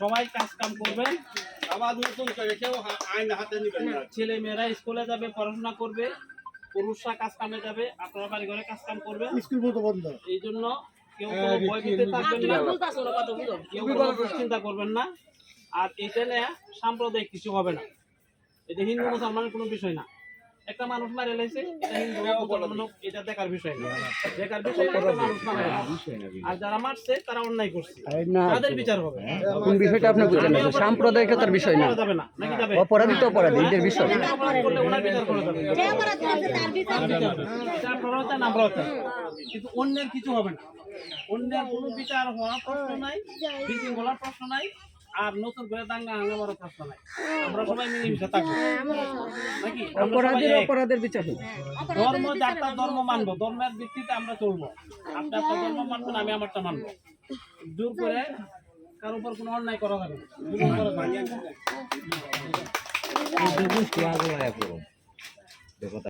সবাই কাজ কাম করবেন আবার নতুন করে কেউ আইন হাতে নিবেন না। ছেলে মেয়েরা স্কুলে যাবে পড়াশোনা করবে পুরুষরা কাজ কামে যাবে আপনারা বাড়ি ঘরে কাজ কাম করবেন স্কুল বন্ধ বন্ধ। এই জন্য কেউ কোনো ভয় পেতে থাকবেন না। কেউ কোনো চিন্তা করবেন না। আর এটা নিয়ে সাম্প্রদায়িক কিছু হবে না। এটা হিন্দু মুসলমানের কোনো বিষয় না। একটা মানুষ মারে লাইছে এটা হিন্দু মুসলমান এটা দেখার বিষয় না। দেখার বিষয় একটা মানুষ মারা আর যারা মারছে তারা অন্যায় করছে। তাদের বিচার হবে। কোন বিষয়টা আপনি বুঝলেন না সাম্প্রদায়িকতার বিষয় না। যাবে না নাকি যাবে? অপরাধী তো অপরাধী এদের বিষয়। অপরাধ করলে ওনার বিচার করা যাবে। এটা আপনারাও চান, আমরাও চাই। কিন্তু অন্যের কিছু হবে না। অন্যের কোনো বিচার হওয়ার প্রশ্ন নাই বিশৃঙ্খলার প্রশ্ন নাই আর নতুন করে দাঙ্গা হাঙ্গামারও প্রশ্ন নাই। আমরা সবাই মিলেমিশে থাকব। সবাই অপরাধীর অপরাধের বিচার হোক। ধর্ম যার তার ধর্ম মানবো ধর্মের ভিত্তিতে আমরা চলবো। আপনি আপনার ধর্ম মানবেন আমি আমারটা মানবো। জোর করে কার উপর কোনো অন্যায় করা যাবে করা যাবে না।